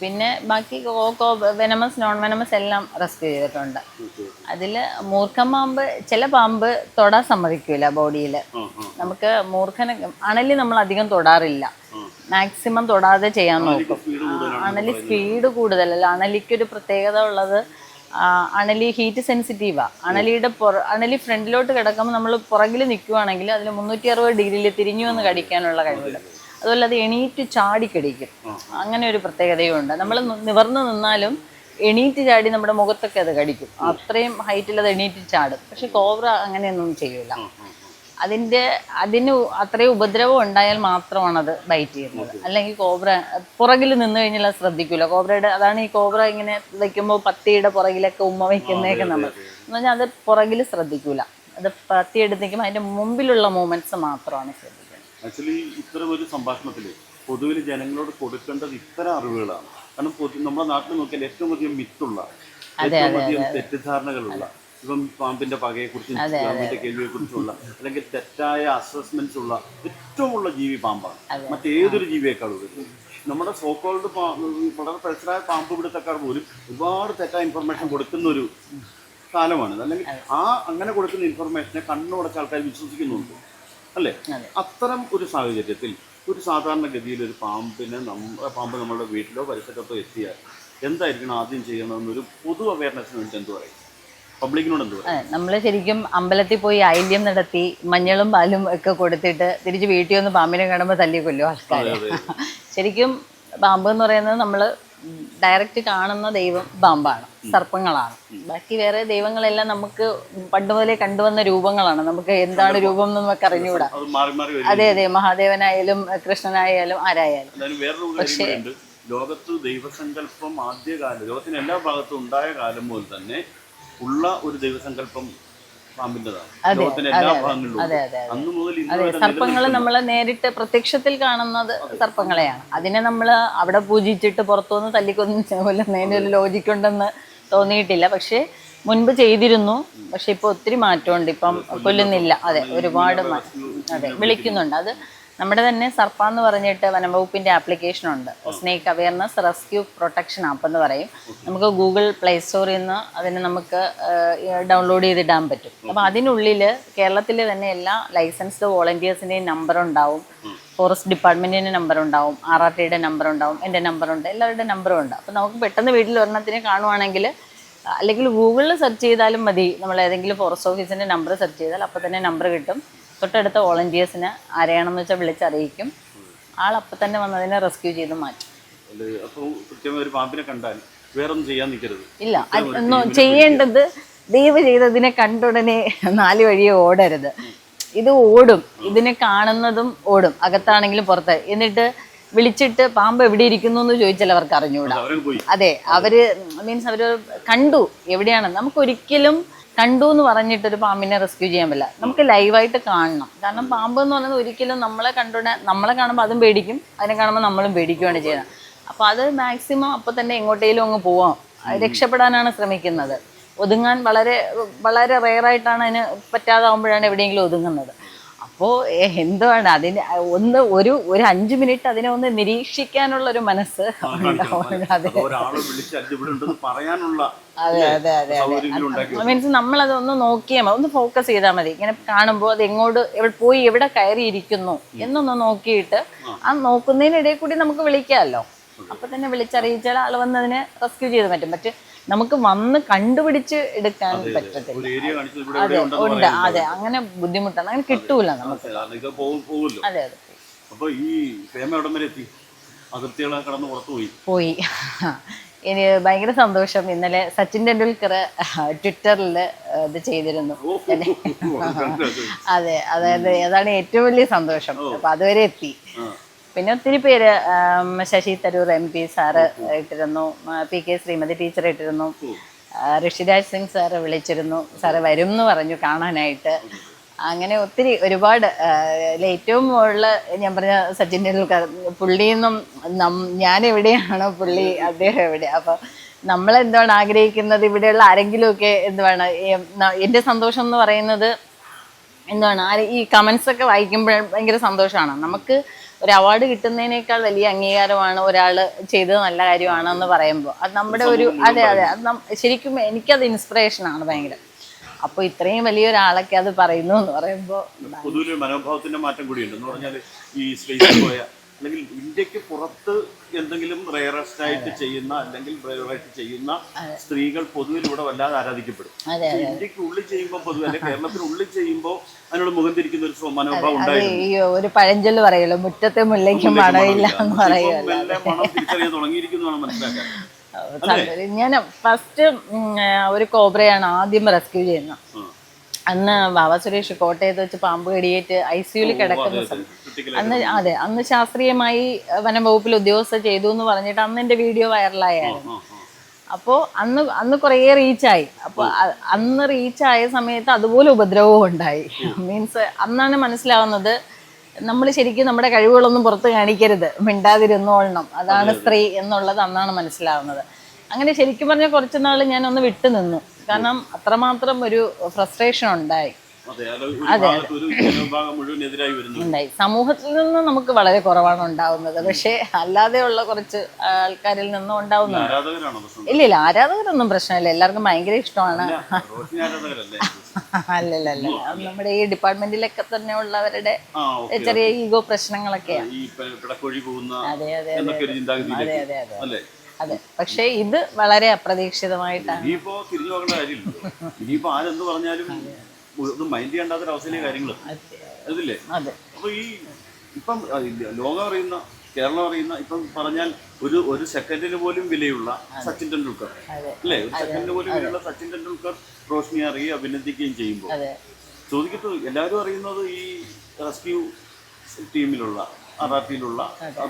പിന്നെ ബാക്കി കോക്കോ വെനമസ് നോൺ വെനമസ് എല്ലാം റെസ്ക്യൂ ചെയ്തിട്ടുണ്ട്. അതിൽ അതിൽ മൂർഖൻ പാമ്പ് ചില പാമ്പ് തൊടാൻ സമ്മതിക്കൂല ബോഡിയിൽ നമുക്ക് മൂർഖനെ അണലി നമ്മൾ അധികം തൊടാറില്ല. മാക്സിമം തൊടാതെ ചെയ്യാൻ നോക്കും. അണലി സ്പീഡ് കൂടുതലല്ല അണലിക്ക് ഒരു പ്രത്യേകത ഉള്ളത് അണലി ഹീറ്റ് സെൻസിറ്റീവാ അണലിയുടെ പുറ അണലി ഫ്രണ്ടിലോട്ട് കിടക്കുമ്പോൾ നമ്മൾ പുറകിൽ നിൽക്കുവാണെങ്കിൽ അതിന് മുന്നൂറ്റി അറുപത് ഡിഗ്രിയിൽ തിരിഞ്ഞു വന്ന് കടിക്കാനുള്ള കഴിവുണ്ട്. അതുപോലെ അത് എണീറ്റ് ചാടി കടിക്കും. അങ്ങനെ ഒരു പ്രത്യേകതയും ഉണ്ട് നമ്മൾ നിവർന്ന് നിന്നാലും എണീറ്റ് ചാടി നമ്മുടെ മുഖത്തൊക്കെ അത് കടിക്കും. അത്രയും ഹൈറ്റിൽ അത് എണീറ്റ് ചാടും. പക്ഷെ കോബ്ര അങ്ങനെയൊന്നും ചെയ്യൂല. അതിന്റെ അതിന് അത്രയും ഉപദ്രവം ഉണ്ടായാൽ മാത്രമാണ് അത് ബൈറ്റ് ചെയ്യുന്നത് അല്ലെങ്കിൽ കോബ്ര പുറകിൽ നിന്ന് കഴിഞ്ഞാൽ അത് ശ്രദ്ധിക്കൂല. കോബ്രയുടെ അതാണ് ഈ കോബ്ര ഇങ്ങനെ വെക്കുമ്പോൾ പത്തിയുടെ പുറകിലൊക്കെ ഉമ്മ വയ്ക്കുന്നതൊക്കെ നമ്മൾ. എന്ന് പറഞ്ഞാൽ അത് പുറകിൽ ശ്രദ്ധിക്കൂല. അത് പത്തി എടുത്ത് നിൽക്കുമ്പോൾ അതിന്റെ മുമ്പിലുള്ള മൂമെന്റ്സ് മാത്രമാണ് ശ്രദ്ധിക്കുന്നത്. ആക്ച്വലി ഇത്തരം ഒരു സംഭാഷണത്തിൽ പൊതുവിൽ ജനങ്ങളോട് കൊടുക്കേണ്ടത് ഇത്തരം അറിവുകളാണ്. കാരണം നമ്മുടെ നാട്ടിൽ നോക്കിയാൽ ഏറ്റവും അധികം മിത്തുള്ള ഏറ്റവും അധികം തെറ്റിദ്ധാരണകളുള്ള ഇപ്പം പാമ്പിന്റെ പകയെക്കുറിച്ചും പാമ്പിന്റെ കേൾവിയെക്കുറിച്ചുള്ള അല്ലെങ്കിൽ തെറ്റായ അസസ്മെന്റ്സ് ഉള്ള ഏറ്റവും ഉള്ള ജീവി പാമ്പാണ്. മറ്റേതൊരു ജീവിയേക്കാളും ഉപരി. നമ്മുടെ സോക്കോൾഡ് വളരെ പ്രശ്നമായ പാമ്പ് പിടുത്തക്കാർ പോലും ഒരുപാട് തെറ്റായ ഇൻഫർമേഷൻ കൊടുക്കുന്ന ഒരു കാലമാണ്. അല്ലെങ്കിൽ ആ അങ്ങനെ കൊടുക്കുന്ന ഇൻഫർമേഷനെ കണ്ണുടച്ച ആൾക്കാർ വിശ്വസിക്കുന്നുണ്ട്. അല്ലേ? അത്തരം ഒരു സാഹചര്യത്തിൽ ഒരു സാധാരണഗതിയിൽ ഒരു പാമ്പിനെ നമ്മ പാമ്പ് നമ്മുടെ വീട്ടിലോ പരിസരത്തോ എത്തിയാൽ എന്തായിരിക്കണം ആദ്യം ചെയ്യണമെന്നൊരു പൊതു അവയർനെസ്സിന് വേണ്ടി എന്ത് പറയും? നമ്മൾ ശരിക്കും അമ്പലത്തിൽ പോയി ഐല്യം നടത്തി മഞ്ഞളും പാലും ഒക്കെ കൊടുത്തിട്ട് തിരിച്ച് വീട്ടിൽ ഒന്ന് പാമ്പിനെ കാണുമ്പോൾ തല്ലി കൊല്ലും ആൾക്കാർ ശരിക്കും പാമ്പ് എന്ന് പറയുന്നത് നമ്മൾ ഡയറക്റ്റ് കാണുന്ന ദൈവം പാമ്പാണ് സർപ്പങ്ങളാണ്. ബാക്കി വേറെ ദൈവങ്ങളെല്ലാം നമുക്ക് പണ്ട് മുതലേ കണ്ടുവന്ന രൂപങ്ങളാണ്. നമുക്ക് എന്താണ് രൂപം എന്ന് നമുക്ക് അറിഞ്ഞുകൂടാ. അത് അതെ മഹാദേവനായാലും കൃഷ്ണനായാലും ആരായാലും. പക്ഷേ ലോകത്ത് ദൈവസങ്കല്പം ആദ്യകാലം ലോകത്തിന് എല്ലാ ഭാഗത്തും ഉണ്ടായ കാലം മുതൽ തന്നെ ഉള്ള ഒരു ദൈവസങ്കല്പം. അതെ അതെ സർപ്പങ്ങൾ നമ്മൾ നേരിട്ട് പ്രത്യക്ഷത്തിൽ കാണുന്നത് സർപ്പങ്ങളെയാണ്. അതിനെ നമ്മൾ അവിടെ പൂജിച്ചിട്ട് പുറത്തുനിന്ന് തല്ലിക്കൊന്നും കൊല്ലുന്നതിന് ഒരു ലോജിക്ക് ഉണ്ടെന്ന് തോന്നിയിട്ടില്ല. പക്ഷേ മുൻപ് ചെയ്തിരുന്നു. പക്ഷെ ഇപ്പൊ ഒത്തിരി മാറ്റമുണ്ട്. ഇപ്പം കൊല്ലുന്നില്ല. അതെ ഒരുപാട് അതെ വിളിക്കുന്നുണ്ട്. അത് നമ്മുടെ തന്നെ സർപ്പ എന്ന് പറഞ്ഞിട്ട് വനംവകുപ്പിന്റെ ആപ്ലിക്കേഷൻ ഉണ്ട്. Snake awareness rescue protection app എന്ന് പറയും. നമുക്ക് ഗൂഗിൾ പ്ലേ സ്റ്റോറിൽ നിന്ന് അതിനെ നമുക്ക് ഡൗൺലോഡ് ചെയ്തിടാൻ പറ്റും. അപ്പം അതിനുള്ളിൽ കേരളത്തിൽ തന്നെ എല്ലാ ലൈസൻസ്ഡ് വോളണ്ടിയേഴ്സിന്റെയും നമ്പർ ഉണ്ടാവും. ഫോറസ്റ്റ് ഡിപ്പാർട്ട്മെന്റിന്റെ നമ്പർ ഉണ്ടാവും. ആർ ആർ ടിയുടെ നമ്പർ ഉണ്ടാവും. എന്റെ നമ്പറുണ്ട് എല്ലാവരുടെ നമ്പറും ഉണ്ട്. അപ്പം നമുക്ക് പെട്ടെന്ന് വീട്ടിൽ ഒരെണ്ണത്തിനെ കാണുവാണെങ്കിൽ അല്ലെങ്കിൽ ഗൂഗിളിൽ സെർച്ച് ചെയ്താലും മതി. നമ്മൾ ഏതെങ്കിലും ഫോറസ്റ്റ് ഓഫീസിന്റെ നമ്പർ സെർച്ച് ചെയ്താൽ അപ്പോൾ തന്നെ നമ്പർ കിട്ടും. തൊട്ടടുത്ത വോളണ്ടിയേഴ്സിനെ ആരെയാണെന്ന് വെച്ചാൽ വിളിച്ചറിയിക്കും. ആളപ്പം തന്നെ വന്നതിനെ റെസ്ക്യൂ ചെയ്ത് മാറ്റും. ഒരു പാമ്പിനെ കണ്ടാൽ വേറൊന്നും ചെയ്യാൻ നിൽക്കരുത്. ഇല്ല. ചെയ്യേണ്ടത് ദൈവ് ചെയ്തതിനെ കണ്ടുടനെ നാല് വഴിയെ ഓടരുത്. ഇത് ഓടും. ഇതിനെ കാണുന്നതും ഓടും. അകത്താണെങ്കിലും പുറത്ത്. എന്നിട്ട് വിളിച്ചിട്ട് പാമ്പ് എവിടെ ഇരിക്കുന്നു എന്ന് ചോദിച്ചാൽ അവർക്ക് അറിഞ്ഞുകൂടാ അതെ. അവർ മീൻസ് അവർ കണ്ടു എവിടെയാണ്. നമുക്ക് ഒരിക്കലും കണ്ടു എന്ന് പറഞ്ഞിട്ട് ഒരു പാമ്പിനെ റെസ്ക്യൂ ചെയ്യാൻ പറ്റില്ല. നമുക്ക് ലൈവായിട്ട് കാണണം. കാരണം പാമ്പ് എന്ന് പറയുന്നത് ഒരിക്കലും നമ്മളെ കണ്ടുടനെ നമ്മളെ കാണുമ്പോൾ അതും പേടിക്കും അതിനെ കാണുമ്പോൾ നമ്മളും പേടിക്കുകയാണ് ചെയ്യുന്നത്. അപ്പോൾ അത് മാക്സിമം അപ്പോൾ തന്നെ എങ്ങോട്ടേലും അങ്ങ് പോവാം. രക്ഷപ്പെടാനാണ് ശ്രമിക്കുന്നത്. ഒതുങ്ങാൻ വളരെ വളരെ റെയറായിട്ടാണ് അതിന് പറ്റാതാവുമ്പോഴാണ് എവിടെയെങ്കിലും ഒതുങ്ങുന്നത്. അപ്പോൾ എന്തുവാണ് അതിന് ഒന്ന് ഒരു ഒരു അഞ്ച് മിനിറ്റ് അതിനെ ഒന്ന് നിരീക്ഷിക്കാനുള്ള ഒരു മനസ്സ്. അതെ. അതെ അതെ അതെ മീൻസ് നമ്മളത് ഒന്ന് നോക്കിയാൽ മതി. ഒന്ന് ഫോക്കസ് ചെയ്താൽ മതി. ഇങ്ങനെ കാണുമ്പോൾ അത് എങ്ങോട്ട് എവിടെ പോയി എവിടെ കയറിയിരിക്കുന്നു എന്നൊന്ന് നോക്കിയിട്ട് ആ. നോക്കുന്നതിനിടയിൽ കൂടി നമുക്ക് വിളിക്കാമല്ലോ. അപ്പൊ തന്നെ വിളിച്ചറിയിച്ചാൽ ആൾ വന്ന് അതിനെ റെസ്ക്യൂ ചെയ്ത് പറ്റും. പക്ഷെ നമുക്ക് വന്ന് കണ്ടുപിടിച്ച് എടുക്കാൻ പറ്റത്തില്ല. അതെ ഉണ്ട്. അതെ അങ്ങനെ ബുദ്ധിമുട്ടാണ്. അങ്ങനെ കിട്ടൂല നമുക്ക്. അതെ. അതെ അപ്പോൾ ഈ ഫേമ എവിടം വരെ എത്തി? അതിർത്തികളെ കടന്ന് പുറത്തു പോയി. പോയി ഇനി ഭയങ്കര സന്തോഷം. ഇന്നലെ സച്ചിൻ ടെണ്ടുൽക്കർ ട്വിറ്ററിൽ ഇത് ചെയ്തിരുന്നു. അതെ അതായത് അതാണ് ഏറ്റവും വലിയ സന്തോഷം. അപ്പൊ അതുവരെ എത്തി. പിന്നെ ഒത്തിരി പേര് Shashi Tharoor M P sir ഇട്ടിരുന്നു. പി കെ ശ്രീമതി ടീച്ചർ ഇട്ടിരുന്നു. ഋഷിരാജ് സിംഗ് സാറ് വിളിച്ചിരുന്നു. സാറ് വരും എന്ന് പറഞ്ഞു കാണാനായിട്ട്. അങ്ങനെ ഒത്തിരി ഒരുപാട് ഏറ്റവും മുകളിൽ ഞാൻ പറഞ്ഞ സച്ചിൻ ടെണ്ടുൽക്കർ പുള്ളിയൊന്നും ഞാൻ എവിടെയാണോ പുള്ളി അദ്ദേഹം എവിടെ അപ്പൊ നമ്മൾ എന്താണ് ആഗ്രഹിക്കുന്നത്? ഇവിടെയുള്ള ആരെങ്കിലും ഒക്കെ എന്താണ് എന്റെ സന്തോഷം എന്ന് പറയുന്നത് എന്താണ് ഈ കമന്റ്സ് ഒക്കെ വായിക്കുമ്പോൾ ഭയങ്കര സന്തോഷമാണ്. നമുക്ക് ഒരു അവാർഡ് കിട്ടുന്നതിനേക്കാൾ വലിയ അംഗീകാരമാണ് ഒരാൾ ചെയ്തത് നല്ല കാര്യമാണ് എന്ന് പറയുമ്പോൾ അത് നമ്മുടെ ഒരു അതെ അതെ അത് ശരിക്കും എനിക്കത് ഇൻസ്പിറേഷൻ ആണ് ഭയങ്കര അപ്പോൾ ഇത്രയും വലിയ വലിയൊരാളൊക്കെ അത് പറയുന്നു എന്ന് പറയുമ്പോൾ പൊതുവെ മനോഭാവത്തിന്റെ മാറ്റം കൂടിയുണ്ട് എന്ന് പറഞ്ഞാൽ ഈ സ്പേസിൽ പോയ അല്ലെങ്കിൽ ഇന്ത്യയ്ക്ക് പുറത്ത് എന്തെങ്കിലും റയറസ്റ്റ് ആയിട്ട് ചെയ്യുന്ന അല്ലെങ്കിൽ ബ്രേവറായിട്ട് ചെയ്യുന്ന സ്ത്രീകൾ പൊതുവിൽ ഇവിടെ വല്ലാതെ ആരാധിക്കപ്പെടും. ഇന്ത്യയ്ക്ക് ഉള്ളിൽ ചെയ്യുമ്പോൾ പൊതുവെ അല്ലെങ്കിൽ കേരളത്തിനുള്ളിൽ ചെയ്യുമ്പോൾ അതിനോട് മുഖം തിരിക്കുന്ന ഒരു മനോഭാവം ഉണ്ടായിരുന്നു. ഒരു പഴഞ്ചൊല്ല് പറയല്ലോ മുറ്റത്തെ മുല്ലയ്ക്ക് മണമില്ല എന്ന് ഇപ്പം പറയുമല്ലോ മെല്ലെ മണം തിരിച്ചറിയാൻ തുടങ്ങിയിരിക്കുന്നു മനസ്സിലാക്കാൻ. ഞാൻ ഫസ്റ്റ് ഒരു കോബ്രയാണ് ആദ്യം റെസ്ക്യൂ ചെയ്യുന്നത്. അന്ന് ബാബ സുരേഷ് കോട്ടയത്ത് വെച്ച് പാമ്പ് കടിയേറ്റ് ഐ സിയുയിൽ കിടക്കുന്ന. സമയം അന്ന് അതെ അന്ന് ശാസ്ത്രീയമായി വനം വകുപ്പിൽ ഉദ്യോഗസ്ഥ ചെയ്തു എന്ന് പറഞ്ഞിട്ട് അന്ന് എന്റെ വീഡിയോ വൈറലായായിരുന്നു. അപ്പോൾ അന്ന് അന്ന് കുറേ റീച്ചായി. അപ്പോൾ അന്ന് റീച്ചായ സമയത്ത് അതുപോലെ ഉപദ്രവവും ഉണ്ടായി. മീൻസ് അന്നാണ് മനസ്സിലാവുന്നത് നമ്മൾ ശരിക്കും നമ്മുടെ കഴിവുകളൊന്നും പുറത്ത് കാണിക്കരുത്. മിണ്ടാതിരുന്നോളണം അതാണ് സ്ത്രീ എന്നുള്ളത് അന്നാണ് മനസ്സിലാവുന്നത്. അങ്ങനെ ശരിക്കും പറഞ്ഞാൽ കുറച്ച് നാൾ ഞാൻ ഒന്ന് വിട്ടു നിന്നു കാരണം അത്രമാത്രം ഒരു ഫ്രസ്ട്രേഷൻ ഉണ്ടായി. അതെ ഉണ്ടായി. സമൂഹത്തിൽ നിന്ന് നമുക്ക് വളരെ കുറവാണ് ഉണ്ടാവുന്നത്. പക്ഷേ അല്ലാതെയുള്ള കുറച്ച് ആൾക്കാരിൽ നിന്നും ഉണ്ടാവുന്നുണ്ട്. ഇല്ല ഇല്ല ആരാധകരൊന്നും പ്രശ്നമില്ല. എല്ലാവർക്കും ഭയങ്കര ഇഷ്ടമാണ്. അല്ലല്ല അല്ല നമ്മുടെ ഈ ഡിപ്പാർട്ട്മെന്റിലൊക്കെ തന്നെ ഉള്ളവരുടെ ചെറിയ ഈഗോ പ്രശ്നങ്ങളൊക്കെയാണ് അതെ അതെ അതെ അതെ. അതെ അതെ. പക്ഷേ ഇത് വളരെ അപ്രതീക്ഷിതമായിട്ടാണ്. ഇനിയിപ്പോ തിരിഞ്ഞു നോക്കേണ്ട കാര്യമില്ല. ഇനിയിപ്പോ ആരെന്ത് പറഞ്ഞാലും ഒന്നും മൈൻഡ് ചെയ്യേണ്ടാത്ത അവസ്ഥയിലെ കാര്യങ്ങൾ അതില്ലേ? അതെ. അപ്പൊ ഈ ഇപ്പം ലോകം അറിയുന്ന കേരളം അറിയുന്ന ഇപ്പം പറഞ്ഞാൽ ഒരു ഒരു സെക്കൻഡിന് പോലും വിലയുള്ള സച്ചിൻ ടെണ്ടുൽക്കർ. അല്ലേ? ഒരു സെക്കൻഡിന് പോലും വിലയുള്ള സച്ചിൻ ടെണ്ടുൽക്കർ റോഷ്നി അറിയുകയും അഭിനന്ദിക്കുകയും ചെയ്യുമ്പോൾ. അതെ. ചോദിക്കട്ടെ എല്ലാവരും അറിയുന്നത് ഈ റെസ്ക്യൂ ടീമിലുള്ള ടിയിലുള്ള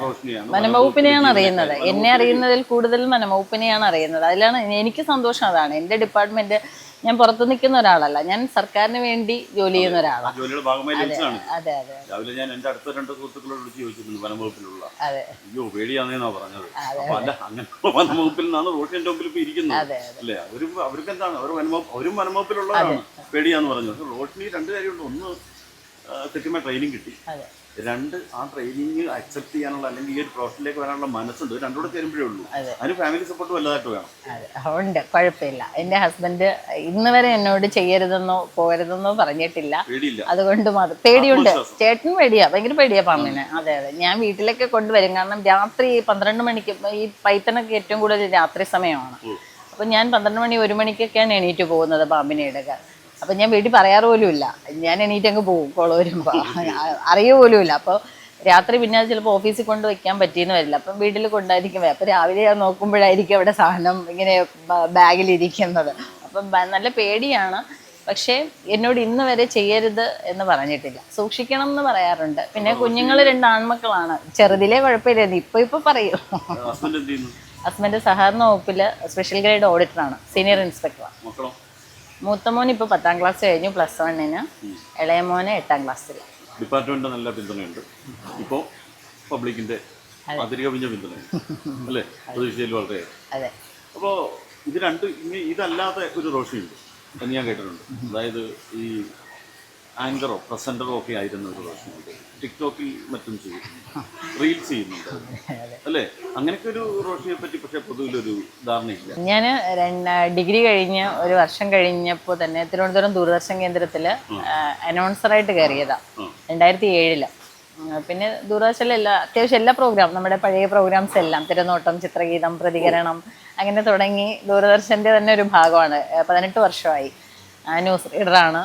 റോഷ്നിയാണ്. വനംവകുപ്പിനെയാണ് അറിയുന്നത്. എന്നെ അറിയുന്നതിൽ കൂടുതൽ വനംവകുപ്പിനെയാണ് അറിയുന്നത്. അതിലാണ് എനിക്ക് സന്തോഷം അതാണ്. എന്റെ ഡിപ്പാർട്ട്മെന്റ് ഞാൻ പുറത്തു നിൽക്കുന്ന ഒരാളല്ല. ഞാൻ സർക്കാരിന് വേണ്ടി ജോലി ചെയ്യുന്ന ഒരാളാണ് ജോലിയുടെ ഭാഗമായി ലഭിച്ചതാണ്. അതെ അതെ രാവിലെ ഞാൻ എന്റെ അടുത്ത രണ്ട് സുഹൃത്തുക്കളോട് വിളിച്ച് ചോദിച്ചിരുന്നു വനംവകുപ്പിലുള്ള അതെ. അയ്യോ പേടിയാണെന്നാ പറഞ്ഞത്. അപ്പൊ അല്ല അങ്ങനെ വനംവകുപ്പിൽ നിന്നാണ് റോഷന്റെ മുമ്പിൽ ഇപ്പൊ ഇരിക്കുന്നത്. അല്ലേ? അവരും അവർക്ക് എന്താണ് അവർ വനംവകുപ്പ് അവരും വനംവകുപ്പിലുള്ളവരാണ് പേടിയാന്ന് പറഞ്ഞു പക്ഷെ റോഷനി രണ്ട് കാര്യമുണ്ട്. ഒന്ന് കൃത്യമായ ട്രെയിനിങ് കിട്ടി. രണ്ട് ആ ട്രെയിനിങ് അക്സെപ്റ്റ് ചെയ്യാനുള്ള അല്ലെങ്കിൽ ഈ ഒരു പ്രൊഫഷനിലേക്ക് വരാനുള്ള മനസ്സുണ്ട്. രണ്ടുകൂടെ ചേരുമ്പോഴേ ഉള്ളൂ. അതെ. അതിന് ഫാമിലി സപ്പോർട്ട് വലുതായിട്ട് വേണം. ഉണ്ട്. കുഴപ്പമില്ല. എന്റെ ഹസ്ബൻഡ് ഇന്ന് വരെ എന്നോട് ചെയ്യരുതെന്നോ പോകരുതെന്നോ പറഞ്ഞിട്ടില്ല. അതുകൊണ്ട് മാത്രം പേടിയുണ്ട്. ചേട്ടൻ പേടിയാ. ഭയങ്കര പേടിയാ പാമ്പിന്. അതെ അതെ. ഞാൻ വീട്ടിലൊക്കെ കൊണ്ടുവരും. കാരണം രാത്രി പന്ത്രണ്ട് മണിക്ക് ഈ പൈത്തണൊക്കെ ഏറ്റവും കൂടുതൽ രാത്രി സമയമാണ്. അപ്പം ഞാൻ പന്ത്രണ്ട് മണി ഒരു മണിക്കൊക്കെയാണ് എണീറ്റ് പോകുന്നത് പാമ്പിനെ എടുക്കാൻ അപ്പം ഞാൻ വീട്ടിൽ പറയാറ് പോലും ഇല്ല. ഞാൻ എണീറ്റ് അങ്ങ് പോകും കോൾ വരുമ്പോൾ അറിയ ഇല്ല. അപ്പോൾ രാത്രി പിന്നെ അത് ചിലപ്പോൾ ഓഫീസിൽ കൊണ്ട് വെക്കാൻ പറ്റിയെന്ന് വരില്ല. അപ്പം വീട്ടിൽ കൊണ്ടായിരിക്കും. അപ്പം രാവിലെ ഞാൻ നോക്കുമ്പോഴായിരിക്കും അവിടെ സാധനം ഇങ്ങനെ ബാഗിലിരിക്കുന്നത് അപ്പം നല്ല പേടിയാണ്. പക്ഷേ എന്നോട് ഇന്ന് വരെ ചെയ്യരുത് എന്ന് പറഞ്ഞിട്ടില്ല. സൂക്ഷിക്കണം എന്ന് പറയാറുണ്ട്. പിന്നെ കുഞ്ഞുങ്ങൾ രണ്ട് ആൺമക്കളാണ്. ചെറുതിലെ കുഴപ്പമില്ലായിരുന്നു. ഇപ്പൊ ഇപ്പൊ പറയൂ. ഹസ്ബൻഡ് സഹകരണ വകുപ്പിൽ സ്പെഷ്യൽ ഗ്രേഡ് ഓഡിറ്ററാണ്. സീനിയർ ഇൻസ്പെക്ടറാണ്. മൂത്ത മോൻ ഇപ്പോൾ പത്താം ക്ലാസ് കഴിഞ്ഞു പ്ലസ് വണ്ണിന് ഇളയ മോന് എട്ടാം ക്ലാസ്സിൽ ഡിപ്പാർട്ട്മെന്റ് നല്ല പിന്തുണയുണ്ട്. ഇപ്പോൾ പബ്ലിക്കിന്റെ അതിരികവിഞ്ഞ പിന്തുണയുണ്ട്. അല്ലേ? പ്രതീക്ഷയിൽ വളരെ അതെ. അപ്പോൾ ഇത് രണ്ട് ഇതല്ലാത്ത ഇതല്ലാതെ ഒരു റോഷിയുണ്ട്. എന്ന് ഞാൻ കേട്ടിട്ടുണ്ട്. അതായത് ഈ ആങ്കറോ പ്രസന്ററോ ഒക്കെ ആയിരുന്നു ഒരു പ്രശ്നം. ടിക്ടോക്കിൽ മറ്റും ചെയ്യുന്നു റീൽസ് ചെയ്യുന്നുണ്ട്. അല്ലേ? അങ്ങനെയൊക്കെ ഒരു റോഷിയെ പറ്റി പക്ഷേ പൊതുവിലൊരു ധാരണയില്ല. ഞാൻ ഡിഗ്രി കഴിഞ്ഞ് ഒരു വർഷം കഴിഞ്ഞപ്പോൾ തന്നെ തിരുവനന്തപുരം ദൂരദർശൻ കേന്ദ്രത്തിൽ അനൗൺസറായിട്ട് കയറിയതാ. രണ്ടായിരത്തി ഏഴിൽ പിന്നെ ദൂരദർശനിലെ എല്ലാ അത്യാവശ്യം എല്ലാ പ്രോഗ്രാം നമ്മുടെ പഴയ പ്രോഗ്രാംസ് എല്ലാം തിരനോട്ടം ചിത്രഗീതം പ്രതികരണം അങ്ങനെ തുടങ്ങി ദൂരദർശന്റെ തന്നെ ഒരു ഭാഗമാണ്. പതിനെട്ട് വർഷമായി. ന്യൂസ് റീഡറാണ്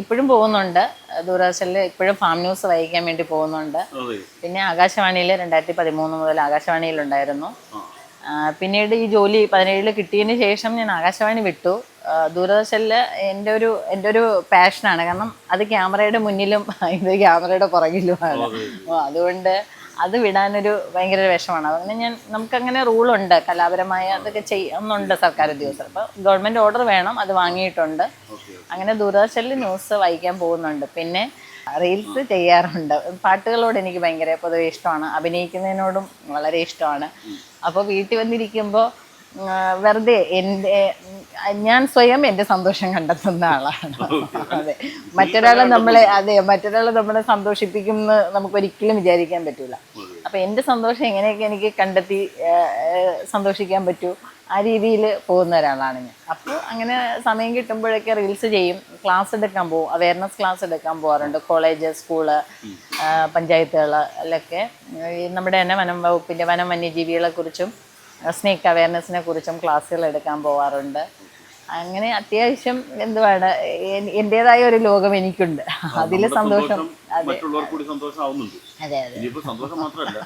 ഇപ്പോഴും പോകുന്നുണ്ട്. ദൂരദർശനിൽ ഇപ്പോഴും ഫാം ന്യൂസ് വായിക്കാൻ വേണ്ടി പോകുന്നുണ്ട്. പിന്നെ ആകാശവാണിയിൽ രണ്ടായിരത്തി പതിമൂന്ന് മുതൽ ആകാശവാണിയിലുണ്ടായിരുന്നു പിന്നീട് ഈ ജോലി പതിനേഴിൽ കിട്ടിയതിന് ശേഷം ഞാൻ ആകാശവാണി വിട്ടു. ദൂരദർശനിൽ എന്റെ ഒരു എന്റെ ഒരു പാഷനാണ് കാരണം അത് ക്യാമറയുടെ മുന്നിലും ഇത് ക്യാമറയുടെ പുറകിലുമാണ്. അതുകൊണ്ട് അത് വിടാനൊരു ഭയങ്കര വിഷമാണ്. അങ്ങനെ ഞാൻ നമുക്കങ്ങനെ റൂളുണ്ട്. കലാപരമായ അതൊക്കെ ചെയ്യുന്നുണ്ട് സർക്കാർ ഉദ്യോഗസ്ഥർ. അപ്പോൾ ഗവൺമെന്റ് ഓർഡർ വേണം അത് വാങ്ങിയിട്ടുണ്ട്. അങ്ങനെ ദൂരദർശനിൽ ന്യൂസ് വായിക്കാൻ പോകുന്നുണ്ട്. പിന്നെ റീൽസ് ചെയ്യാറുണ്ട്. പാട്ടുകളോട് എനിക്ക് ഭയങ്കര പൊതുവെ ഇഷ്ടമാണ്. അഭിനയിക്കുന്നതിനോടും വളരെ ഇഷ്ടമാണ്. അപ്പോൾ വീട്ടിൽ വന്നിരിക്കുമ്പോൾ വെറുതെ എന്റെ ഞാൻ സ്വയം എന്റെ സന്തോഷം കണ്ടെത്തുന്ന ആളാണ്. അതെ. മറ്റൊരാളെ നമ്മളെ അതെ മറ്റൊരാളെ നമ്മളെ സന്തോഷിപ്പിക്കുമെന്ന് നമുക്ക് ഒരിക്കലും വിചാരിക്കാൻ പറ്റൂല. അപ്പൊ എന്റെ സന്തോഷം എങ്ങനെയൊക്കെ എനിക്ക് കണ്ടെത്തി സന്തോഷിക്കാൻ പറ്റൂ ആ രീതിയിൽ പോകുന്ന ഒരാളാണ് ഞാൻ. അപ്പോൾ അങ്ങനെ സമയം കിട്ടുമ്പോഴൊക്കെ റീൽസ് ചെയ്യും ക്ലാസ് എടുക്കാൻ പോകും അവയർനെസ് ക്ലാസ് എടുക്കാൻ പോകാറുണ്ട് കോളേജ് സ്കൂൾ പഞ്ചായത്തുകൾ അല്ലൊക്കെ നമ്മുടെ തന്നെ വനം വകുപ്പിന്റെ വനം വന്യജീവികളെ കുറിച്ചും സ്നേക്ക് അവയർനെസ്സിനെ കുറിച്ചും ക്ലാസ്സുകൾ എടുക്കാൻ പോവാറുണ്ട്. അങ്ങനെ അത്യാവശ്യം എന്തുവാണ് എൻ- എന്റെതായ ഒരു ലോകം എനിക്കുണ്ട്. അതിൽ സന്തോഷം മറ്റുള്ളവർ കൂടി സന്തോഷമാവുന്നുണ്ട് ഇനിയിപ്പോ സന്തോഷം മാത്രമല്ല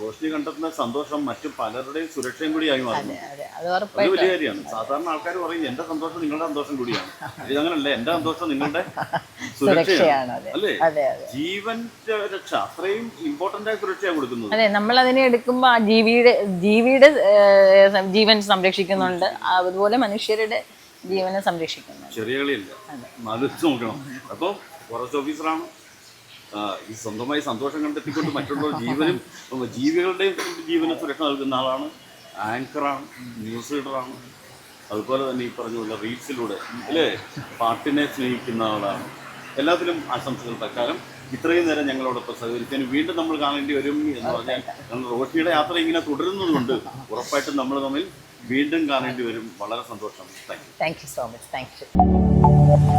റോഷിനി കണ്ടെത്തുന്ന സന്തോഷം മറ്റു പലരുടെയും സുരക്ഷയും കൂടിയായി മാറുന്നു. അതെ വലിയ കാര്യമാണ്. സാധാരണ ആൾക്കാർ പറയും എന്റെ സന്തോഷം നിങ്ങളുടെ സന്തോഷം കൂടിയാണ്. ഇതങ്ങനല്ല എന്റെ സന്തോഷം നിങ്ങളുടെ *laughs* സുരക്ഷയാണ് അല്ലേ? ജീവന്റെ രക്ഷ അത്രയും ഇമ്പോർട്ടന്റ് ആയ സുരക്ഷയാണ് കൊടുക്കുന്നത്. അതെ നമ്മൾ അതിനെ എടുക്കുമ്പോൾ ആ ജീവിയുടെ ജീവിയുടെ ജീവൻ സംരക്ഷിക്കുന്നുണ്ട്. അതുപോലെ മനുഷ്യരുടെ ജീവനെ സംരക്ഷിക്കുന്നു ചെറിയ കളിയല്ല. നോക്കണം. അപ്പോൾ ഫോറസ്റ്റ് ഓഫീസറാണ് ഈ സ്വന്തമായി സന്തോഷം കണ്ടെത്തിക്കൊണ്ട് മറ്റുള്ളവർ ജീവനും ജീവികളുടെയും ജീവന സുരക്ഷ നൽകുന്ന ആളാണ്. ആങ്കറാണ് ന്യൂസ് റീഡറാണ് അതുപോലെ തന്നെ ഈ പറഞ്ഞ പോലെ റീൽസിലൂടെ അല്ലേ? പാട്ടിനെ സ്നേഹിക്കുന്ന ആളാണ്. എല്ലാത്തിലും ആശംസകൾ തക്കാലം ഇത്രയും നേരം ഞങ്ങളോടൊപ്പം സഹകരിച്ചതിന് വീണ്ടും നമ്മൾ കാണേണ്ടി വരും എന്ന് പറഞ്ഞാൽ റോഷിയുടെ യാത്ര ഇങ്ങനെ തുടരുന്നതുകൊണ്ട് ഉറപ്പായിട്ടും നമ്മൾ തമ്മിൽ വീണ്ടും കാണേണ്ടി വരും. വളരെ സന്തോഷം. Thank you so much thank you